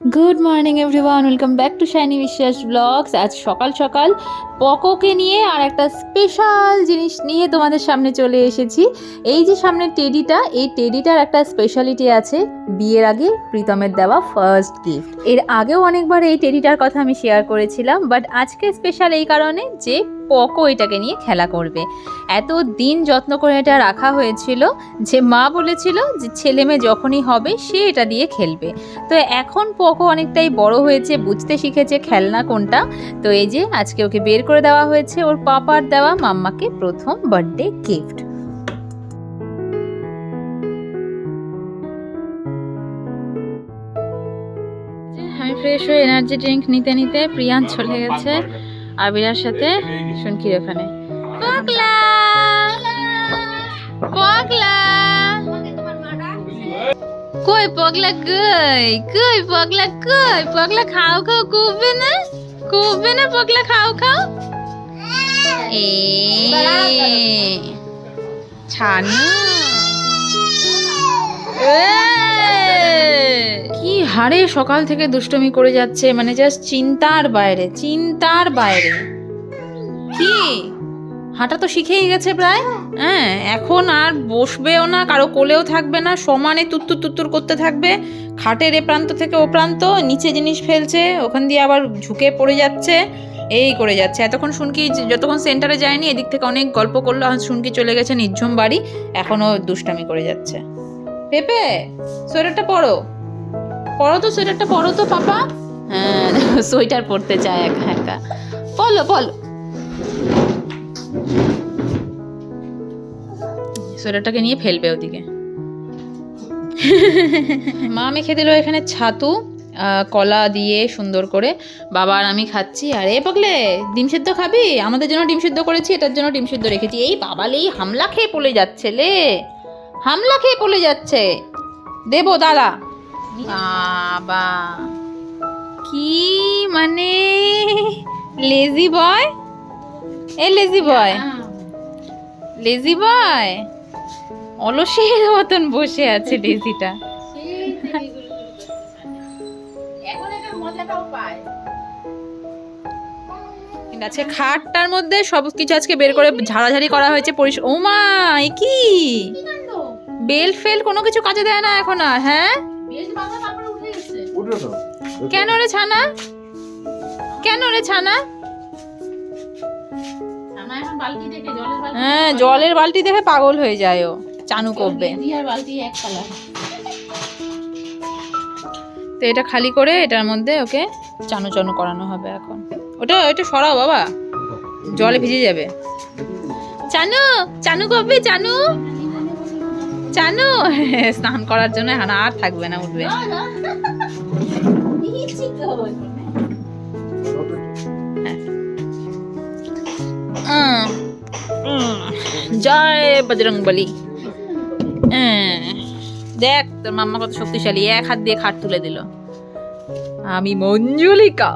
Good morning everyone welcome back to Shiny Biswas vlogs আজ সকাল সকাল পকোকে নিয়ে আর একটা স্পেশাল জিনিস নিয়ে তোমাদের সামনে চলে এসেছি। এই যে সামনে টেডিটা এই টেডিটার একটা স্পেশালিটি আছে বিয়ের আগে প্রীতমের দেওয়া ফার্স্ট গিফট এর আগেও অনেকবার এই টেডিটার কথা আমি শেয়ার করেছিলাম বাট আজকে স্পেশাল এই কারণে যে পকো এটাকে নিয়ে খেলা করবে। এত দিন যত্ন করে এটা রাখা হয়েছিল যে মা বলেছিল যে ছেলে মেয়ে যখনই হবে সে এটা দিয়ে খেলবে। তো এখন পকো অনেকটাই বড় হয়েছে, বুঝতে শিখেছে খেলনা কোনটা। তো এই যে আজকে ওকে বের করে দেওয়া হয়েছে, ওর পাপার দেওয়া মাম্মাকে প্রথম বার্থডে গিফট ফ্রেশ হয়ে এনার্জি ড্রিঙ্ক নিতে নিতে প্রিয়ান চলে গেছে। আবিরার সাথে শুনকির ওখানে। পগলা! পগলা! কই পগলা কই? কই পগলা কই? পগলা খাও খাও কুববে না? কুববে না পগলা খাও খাও? এ ছানু! কি হারে সকাল থেকে দুষ্টমি করে যাচ্ছে মানে জাস্ট চিন্তার বাইরে চিন্তার বাইরে। কি? হাঁটা তো শিখেই গেছে প্রায়। হ্যাঁ এখন আর বসবেও না, কারও কোলেও থাকবে না, সমানে তুত্তুর তুত্তুর করতে থাকবে। খাটের এ প্রান্ত থেকে ও প্রান্ত, নিচে জিনিস ফেলছে, ওখান দিয়ে আবার ঝুঁকে পড়ে যাচ্ছে, এই করে যাচ্ছে। এতক্ষণ শুনকি যতক্ষণ সেন্টারে যায়নি, এদিক থেকে অনেক গল্প করল শুনকি চলে গেছে নির্ঝুম বাড়ি, এখনও দুষ্টামি করে যাচ্ছে। পেপে? সোয়েটারটা পরো। পরো তো সোয়েটারটা পরো তো পাপা। হ্যাঁ সোয়েটার পরতে চায় একা একা। বলো বলো। সোয়েটারটাকে নিয়ে ফেলবে ওদিকে। মা মেখে দিল এখানে ছাতু আহ, কলা দিয়ে সুন্দর করে। বাবা আর আমি খাচ্ছি। আর এ পগলে ডিম সেদ্ধ খাবি? আমাদের জন্য ডিম সেদ্ধ করেছি এটার জন্য ডিম সেদ্ধ রেখেছি। এই বাবালেই হামলা খেয়ে পড়ে যাচ্ছে লে। হামলা খেয়ে পড়ে যাচ্ছে। দেবো দাদা বাবা, কি মানে? Lazy boy a lazy boy lazy boy অলসের মতন বসে আছে লেজিটা খাটটার মধ্যে সব কিছু আজকে বের করে ঝাড়াঝাড়ি করা হয়েছে পরিষ ও মা কি? বেল ফেল কোনো কিছু কাজে দেয় না এখন আর হ্যাঁ? কেন রে ছানা? কেন রে ছানা? হ্যাঁ জলের বালতি দেখে পাগল হয়ে যায় ও চানু করবে। তো এটা খালি করে এটার মধ্যে ওকে চানু চানু করানো হবে এখন। ওটা ওটা সরাও বাবা। জলে ভিজে যাবে। চানু চানু করবে চানু? চানু স্নান করার জন্য এখন আর থাকবে না উঠবে উম, জয় বজরং বলি। দেখ তোর মাম্মা কত শক্তিশালী। এক হাত দিয়ে খাট তুলে দিল। আমি মঞ্জুলিকা।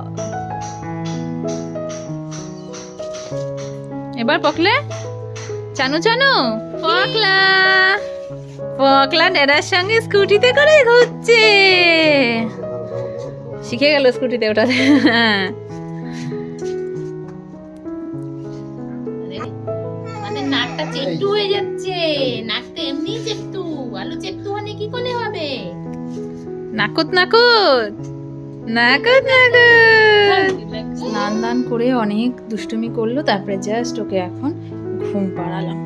এবার পকলে? চানু চানু? পকলা। পকলা ডেরার সঙ্গে স্কুটিতে করে ঘুরছে। শিখে গেল স্কুটিতে ওটাতে হ্যাঁ নাকটা চেট্টু হয়ে যাচ্ছে। নাকটা এমনি চেট্টু। আলু চেট্টু হলে কি করে হবে? নাকত নাকত। নাকত নাকত। স্নান দান করে অনেক দুষ্টুমি করল তারপরে জাস্ট ওকে এখন ঘুম পাড়ালাম।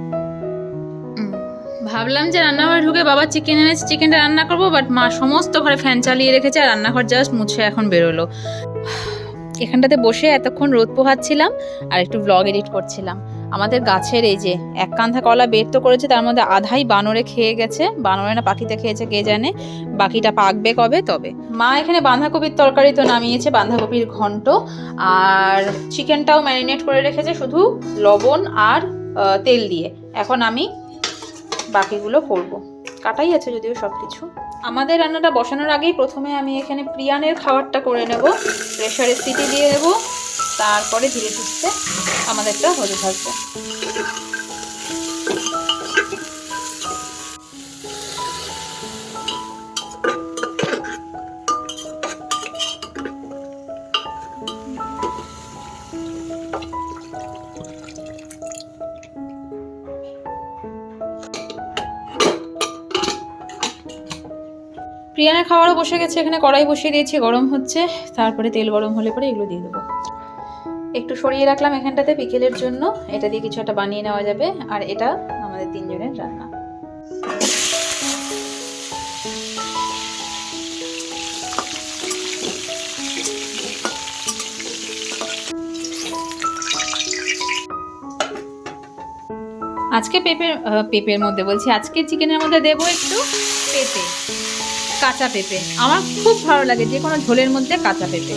ভাবলাম যে রান্নাঘরে ঢুকে বাবা চিকেন এনেছে চিকেনটা রান্না করব বাট মা সমস্ত ঘরে ফ্যান চালিয়ে রেখেছে আর রান্নাঘর জাস্ট মুছে এখন বেরোলো। এখানটাতে বসে এতক্ষণ রোদ পোহাচ্ছিলাম আর একটু ব্লগ এডিট করছিলাম। আমাদের গাছের এই যে এক কান্থা কলা বের তো করেছে, তার মধ্যে আধাই বানরে খেয়ে গেছে। বানরে না পাখিতে খেয়েছে, কে জানে বাকিটা পাকবে কবে, তবে। মা এখানে বাঁধাকপির তরকারি তো নামিয়েছে, বাঁধাকপির ঘন্ট। আর চিকেনটাও ম্যারিনেট করে রেখেছে, শুধু লবণ আর তেল দিয়ে। এখন আমি বাকিগুলো করব। কাটাই আছে যদিও সব কিছু আমাদের রান্নাটা বসানোর আগেই প্রথমে আমি এখানে প্রিয়ানের খাবারটা করে নেব। প্রেশারে সিটি দিয়ে দেবো। তারপরে ধীরে ধীরে আমাদেরটা হতে থাকবে। খাবারও বসে গেছে, এখানে কড়াই বসিয়ে দিয়েছি, গরম হচ্ছে, তারপরে তেল গরম হলে পরে এগুলো দিয়ে দেবো। একটু সরিয়ে রাখলাম এখানটাতে বিকেলের জন্য, এটা দিয়ে কিছু একটা বানিয়ে নেওয়া যাবে, আর এটা আমাদের তিনজনের রান্না। আজকে পেঁপের পেঁপের মধ্যে বলছি আজকে চিকেনের মধ্যে দেবো একটু পেঁপে। কাঁচা পেঁপে। আমার খুব ভালো লাগে যে কোনো ঝোলের মধ্যে কাঁচা পেঁপে।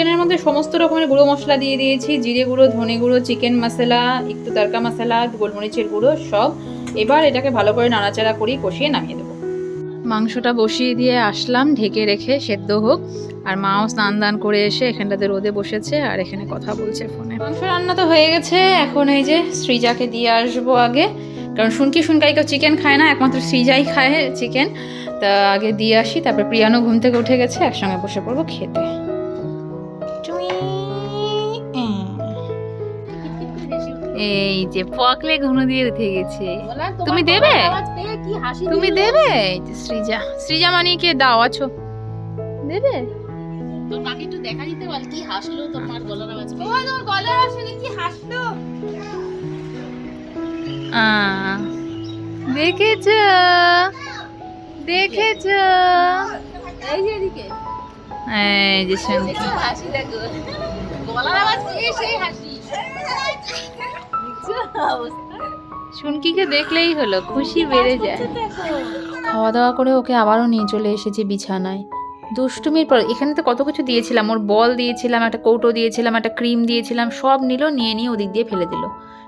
চিকেনের মধ্যে সমস্ত রকমের গুঁড়ো মশলা দিয়ে দিয়েছি, জিরে গুঁড়ো, ধনে গুঁড়ো, চিকেন মশলা, একটু তড়কা মশলা, গোলমরিচের গুঁড়ো, সব। এবার এটাকে ভালো করে নাড়াচাড়া করি কষিয়ে নামিয়ে দেবো। মাংসটা বসিয়ে দিয়ে আসলাম, ঢেকে রেখে সেদ্ধ হোক। আর মাও স্নান দান করে এসে এখানটাতে রোদে বসেছে আর এখানে কথা বলছে ফোনে। মাংস রান্না তো হয়ে গেছে, এখন এই যে সৃজাকে দিয়ে আসব আগে। কারণ শুনকি শুনকাই কেউ চিকেন খায় না, একমাত্র সৃজাই খায় চিকেন। তা আগে দিয়ে আসি, তারপর প্রিয়ানো ঘুম থেকে উঠে গেছে, একসঙ্গে বসে পড়ব খেতে। এই যে পকলে ঘুনো দিয়ে উঠে গেছে। তুমি দেবে? কি হাসি তুমি দেবে? এই যে সৃজা সৃজা মানিকে দাও আছো। দেবে? তোর মাকে একটু দেখা দিতে বল কি হাসলো তোমার গলার আওয়াজ পেয়ে? তোমার তোমার গলার আওয়াজ শুনে কি হাসলো? আহ, দেখেছ? দেখেছ? এই যে এদিকে। এই যে শুনকি হাসি দেখো গলার আওয়াজ পেয়ে সেই হাসি। দেখছ অবস্থা শুনকিকে দেখলেই হলো, খুশি বেড়ে যায়। খাওয়া দাওয়া করে ওকে আবারও নিয়ে চলে এসেছি বিছানায়। দুষ্টুমির পর এখানে তো কত কিছু দিয়েছিলাম। ওর বল দিয়েছিলাম, একটা কৌটো দিয়েছিলাম, একটা ক্রিম দিয়েছিলাম, সব নিল, নিয়ে নিয়ে ওদিক দিয়ে ফেলে দিল।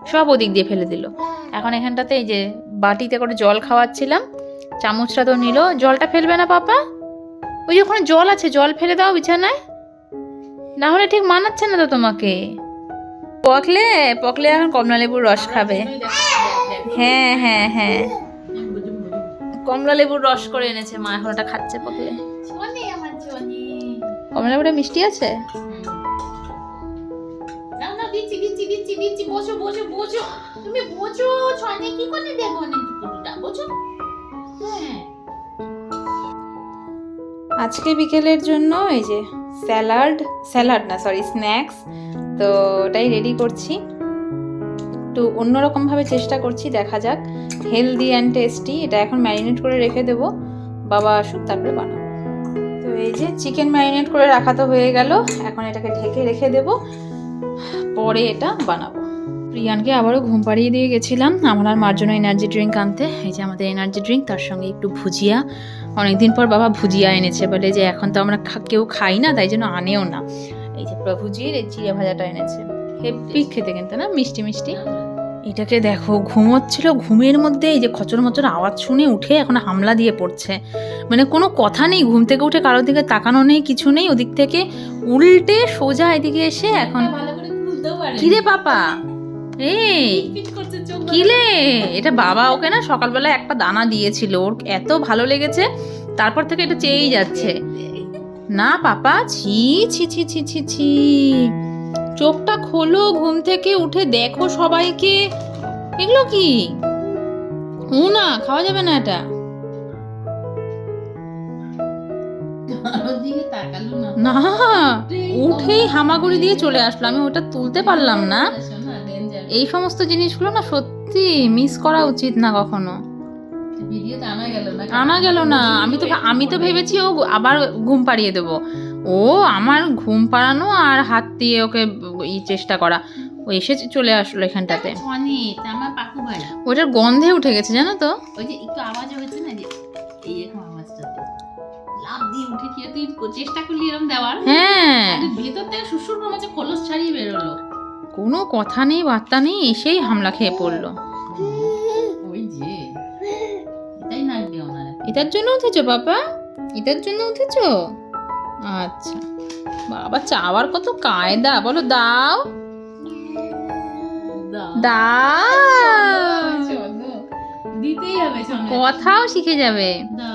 সব ওদিক দিয়ে ফেলে দিল। এখন এখানটাতে এই যে বাটিতে করে জল খাওয়াচ্ছিলাম, চামচটা তো নিল। জলটা ফেলবে না পাপা? ওই যে ওখানে জল আছে, জল ফেলে দাও বিছানায়। না হলে ঠিক মানাচ্ছে না তো তোমাকে। পকলে পকলে এখন কমলা লেবুর রস খাবে। হ্যাঁ হ্যাঁ হ্যাঁ। কমলা লেবুর রস করে এনেছে মা এখন ওটা খাচ্ছে পকলে। চলে আমার চলে কমলা লেবুটা মিষ্টি আছে তুমি ছনে কি করে দেবো পুরোটা হ্যাঁ। আজকে বিকেলের জন্য এই যে স্যালাড স্যালাড না সরি স্ন্যাক্স। তো ওটাই রেডি করছি। একটু অন্যরকমভাবে চেষ্টা করছি, দেখা যাক। হেলদি অ্যান্ড টেস্টি এটা এখন ম্যারিনেট করে রেখে দেবো। বাবা আসুক, তারপরে বানাবো। তো এই যে চিকেন ম্যারিনেট করে রাখা তো হয়ে গেল। এখন এটাকে ঢেকে রেখে দেবো। পরে এটা বানাবো। প্রিয়ানকে আবারও ঘুম পাড়িয়ে দিয়ে গেছিলাম। আমার আর মার জন্য এনার্জি ড্রিঙ্ক আনতে। এই যে আমাদের এনার্জি ড্রিঙ্ক তার সঙ্গে একটু ভুজিয়া। অনেকদিন পর বাবা ভুজিয়া এনেছে বলে যে এখন তো আমরা কেউ খাই না তাই জন্য আনেও না। এই যে প্রভুজির এই চিড়ে ভাজাটা এনেছে। হেভি খেতে কিন্তু না? মিষ্টি মিষ্টি। এটাকে দেখো ঘুমোচ্ছিল ঘুমের মধ্যে এই যে খচর মচর আওয়াজ শুনে উঠে এখন হামলা দিয়ে পড়ছে। মানে কোনো কথা নেই ঘুম থেকে উঠে কারোর দিকে তাকানো নেই কিছু নেই ওদিক থেকে উল্টে সোজা এদিকে এসে এখন কিরে পাপা? কিলে? এটা বাবা ওকে না সকালবেলা একটা দানা দিয়েছিল। ওর এত ভালো লেগেছে, তারপর থেকে এটা চেয়েই যাচ্ছে। না, পাপা, ছি ছি ছি ছি ছি ছি। চোখটা খোলো, ঘুম থেকে উঠে দেখো সবাইকে। এগুলো কি? ও না খাওয়া যাবে না এটা? না, উঠেই হামাগুড়ি দিয়ে চলে আসলো। আমি ওটা তুলতে পারলাম না। এই সমস্ত জিনিসগুলো না সত্যি মিস করা উচিত না কখনো। আনা গেল না। আমি তো আমি তো ভেবেছি ও আবার ঘুম পাড়িয়ে দেবো। ও আমার ঘুম পাড়ানো আর হাত দিয়ে ওকে ই চেষ্টা করা। ও এসে চলে আসলো এখানটাতে। ওটার গন্ধে উঠে গেছে জানো তো? ওই যে একটু আওয়াজ হয়েছে না যে এই আওয়াজটা। লাভ দিয়ে উঠে কি তুই চেষ্টা করলি এরকম দেওয়ার? হ্যাঁ। ভেতর থেকে করে মাঝে খোলস ছাড়িয়ে বেরোলো। কোনো কথা নেই বার্তা নেই এসেই হামলা খেয়ে পড়ল। এটার জন্য উঠেছো বাবা? এটার জন্য উঠেছো? আচ্ছা। বাবা চাওয়ার কত কায়দা বলো দাও। দাও। দিতেই হবে কথাও শিখে যাবে। দাও।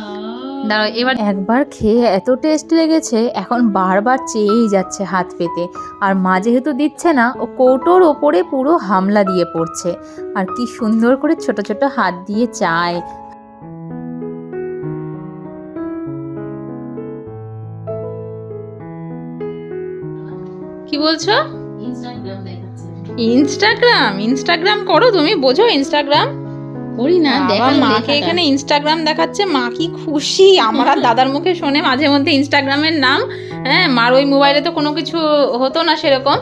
দাঁড়াও এবার একবার খেয়ে এত টেস্ট লেগেছে এখন বারবার চেয়েই যাচ্ছে হাত পেতে। আর মা যেহেতু দিচ্ছে না ও কৌটোর ওপরে পুরো হামলা দিয়ে পড়ছে। আর কি সুন্দর করে ছোট ছোট হাত দিয়ে চায়। কি বলছো? ইনস্টাগ্রাম ইনস্টাগ্রাম ইনস্টাগ্রাম করো তুমি বোঝো ইনস্টাগ্রাম করি না, মাকে এখানে ইনস্টাগ্রাম দেখাচ্ছে মা কি খুশি? আমার আর দাদার মুখে শোনে মাঝে মধ্যে ইনস্টাগ্রামের নাম হ্যাঁ মার ওই মোবাইলে তো কোনো কিছু হতো না সেরকম।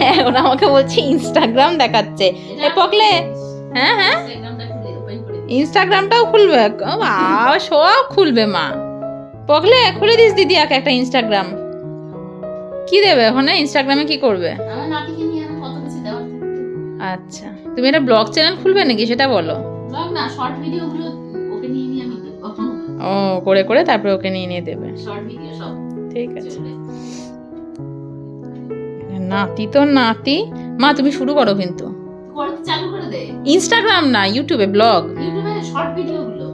হ্যাঁ ওরা আমাকে বলছে ইনস্টাগ্রাম দেখাচ্ছে। এ পকলে হ্যাঁ হ্যাঁ। ইনস্টাগ্রামটাও খুলবে সব খুলবে মা। পকলে খুলে দিস দিদি এক একটা ইনস্টাগ্রাম কি দেবে ওখানে? ইনস্টাগ্রামে কি করবে? আচ্ছা। তুমি একটা ব্লগ চ্যানেল খুলবে নাকি সেটা বলো? Vlog না, short video গুলো ওকে নিয়ে নিয়ে আমি। ও করে করে তারপরে ওকে নিয়ে নিয়ে দেবে। Short video সব ঠিক আছে। নাতি তো নাতি। মা তুমি শুরু করো কিন্তু। চালু করে দে। ইনস্টাগ্রাম না ইউটিউবে ব্লগ ইউটিউবে গুলো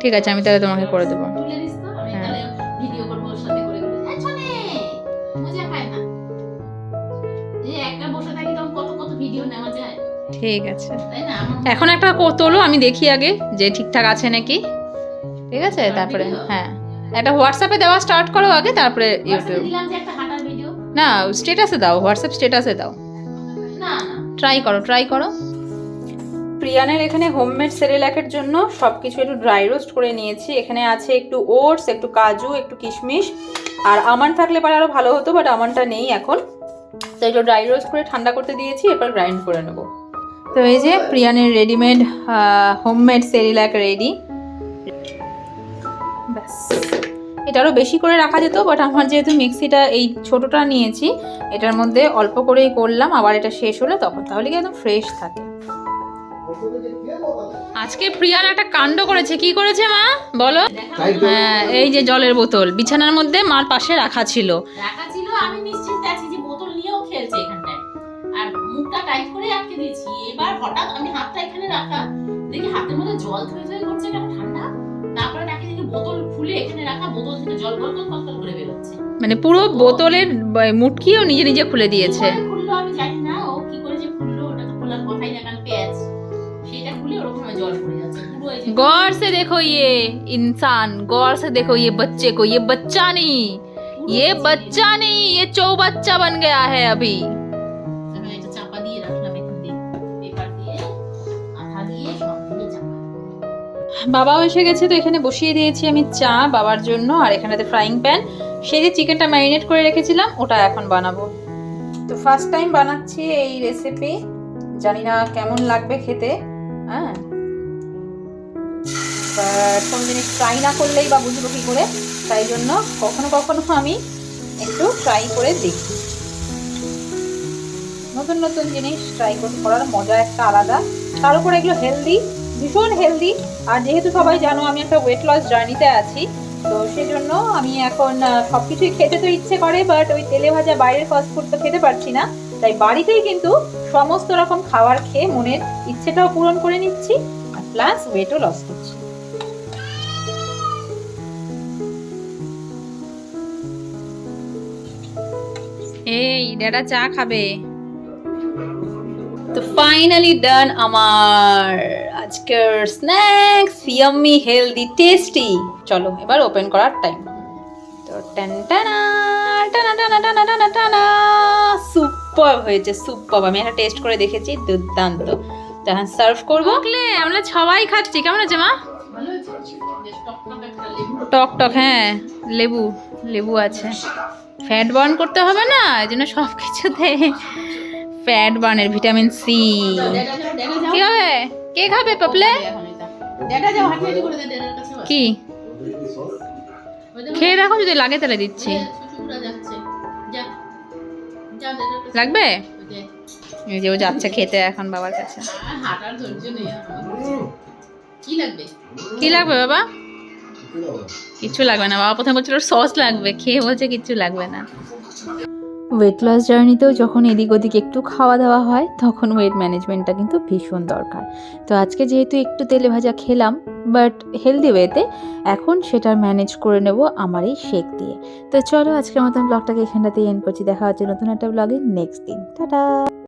ঠিক আছে আমি তাহলে তোমাকে করে দেবো। ঠিক আছে। এখন একটা তোলো আমি দেখি আগে যে ঠিকঠাক আছে নাকি। ঠিক আছে? তারপরে হ্যাঁ। একটা হোয়াটসঅ্যাপে দেওয়া স্টার্ট করো আগে তারপরে ইউটিউব না স্টেটাসে দাও হোয়াটসঅ্যাপ স্টেটাসে দাও। ট্রাই করো ট্রাই করো। প্রিয়ানের এখানে হোমমেড সেরেলাকের জন্য সব কিছু একটু ড্রাই রোস্ট করে নিয়েছি। এখানে আছে একটু ওটস একটু কাজু একটু কিশমিশ। আর আমান থাকলে পরে আরও ভালো হতো বাট আমানটা নেই এখন। তো একটু ড্রাই রোস্ট করে ঠান্ডা করতে দিয়েছি এরপর গ্রাইন্ড করে নেব। তো এই যে প্রিয়ানের রেডিমেড হোমমেড সেরিলাক রেডি ব্যাস। এটা আরও বেশি করে রাখা যেত বাট আমার যেহেতু মিক্সিটা এই ছোটোটা নিয়েছি এটার মধ্যে অল্প করেই করলাম আবার এটা শেষ হলে তখন তাহলে কি একদম ফ্রেশ থাকে। আজকে প্রিয়ান একটা কাণ্ড করেছে। কি করেছে মা? বলো। হ্যাঁ এই যে জলের বোতল বিছানার মধ্যে মার পাশে রাখা ছিল। রাখা ছিল আমি নিশ্চিন্তে আছি। হঠাৎ আমি হাতটা এখানে রাখা দেখি হাতের মধ্যে জল থই থই করছে কেন ঠান্ডা তারপরে নাকি দেখি বোতল খুলে এখানে রাখা বোতল থেকে জল গল গল গল গল করে বেরোচ্ছে মানে পুরো বোতলের ব- মুটকিও নিজে নিজে খুলে দিয়েছে কি করে খুললো আমি জানি না ও কি করে যে খুললো ওটা তো খোলার কথাই না কারণ পেঁয়াজ সেটা খুলে ওরকম ভাবে জল পড়ে যাচ্ছে পুরো এই যে गौर से देखो ये इंसान गौर से देखो ये बच्चे को ये बच्चा नहीं পুরো ये এই যে- बच्चा नहीं ये चौ बच्चा बन गया है अभी বাবাও এসে গেছে তো এখানে বসিয়ে দিয়েছি আমি চা বাবার জন্য আর এখানেতে ফ্রাইং প্যান সেই যে চিকেনটা ম্যারিনেট করে রেখেছিলাম, ওটা এখন বানাবো। তো ফার্স্ট টাইম বানাচ্ছি এই রেসিপি জানি না কেমন লাগবে খেতে হ্যাঁ? কোনো জিনিস ট্রাই না করলেই বা বুঝব কী করে, তাই জন্য কখনো কখনো আমি একটু ট্রাই করে দেখি। নতুন নতুন জিনিস ট্রাই করার মজা একটা আলাদা। তার উপর এগুলো হেলদি ভীষণ হেলদি আর যেহেতু সবাই জানো, আমি একটা ওয়েট লস জার্নিতে আছি, তো সেজন্য আমি এখন সব কিছুই খেতে তো ইচ্ছে করে বাট ওই তেলে ভাজা বাইরের ফাস্ট ফুড তো খেতে পারছি না। তাই বাড়িতেই কিন্তু সমস্ত রকম খাবার খেয়ে মনের ইচ্ছেটাও পূরণ করে নিচ্ছি, আর প্লাস ওয়েটও লস করছি। এই ড্যাডা চা খাবে। তো ফাইনালি ডান আমার। আজকের স্ন্যাক্স ইয়াম্মি হেলদি টেস্টি চলো এবার ওপেন করার টাইম তো টান টানা টানা টানা টানা টানা টানা সুপার হয়েছে সুপার আমি একটা টেস্ট করে দেখেছি দুর্দান্ত। তো এখন সার্ভ করব। আমরা সবাই খাচ্ছি। কেমন আছে মা? টক টক হ্যাঁ লেবু লেবু আছে। ফ্যাট বার্ন করতে হবে না এই জন্য সব কিছুতে ফ্যাট বার্নের ভিটামিন সি কি হবে? কে খাবে পাপলে? কাছে। কি? খেয়ে দেখো যদি লাগে তাহলে দিচ্ছি। ওই শুশুরা যাচ্ছে। যা যা ডেডার কাছে। লাগবে? যে, এই যে ও যাচ্ছে খেতে এখন বাবার কাছে। কি লাগবে? বাবা? কিচ্ছু লাগবে না। বাবা প্রথমে বলছিল সস লাগবে। খেয়ে বলছে কিচ্ছু লাগবে না। ওয়েট লস জার্নিতেও যখন এদিক ওদিক একটু খাওয়া দাওয়া হয়, তখন ওয়েট ম্যানেজমেন্টটা কিন্তু ভীষণ দরকার। তো আজকে যেহেতু একটু তেলে ভাজা খেলাম বাট হেলদি ওয়েতে এখন সেটা ম্যানেজ করে নেব আমার এই শেক দিয়ে। তো চলো আজকের মতন ব্লগটাকে এখানটাতেই এন্ড করছি। দেখা হচ্ছে নতুন একটা ব্লগে নেক্সট দিন। টাটা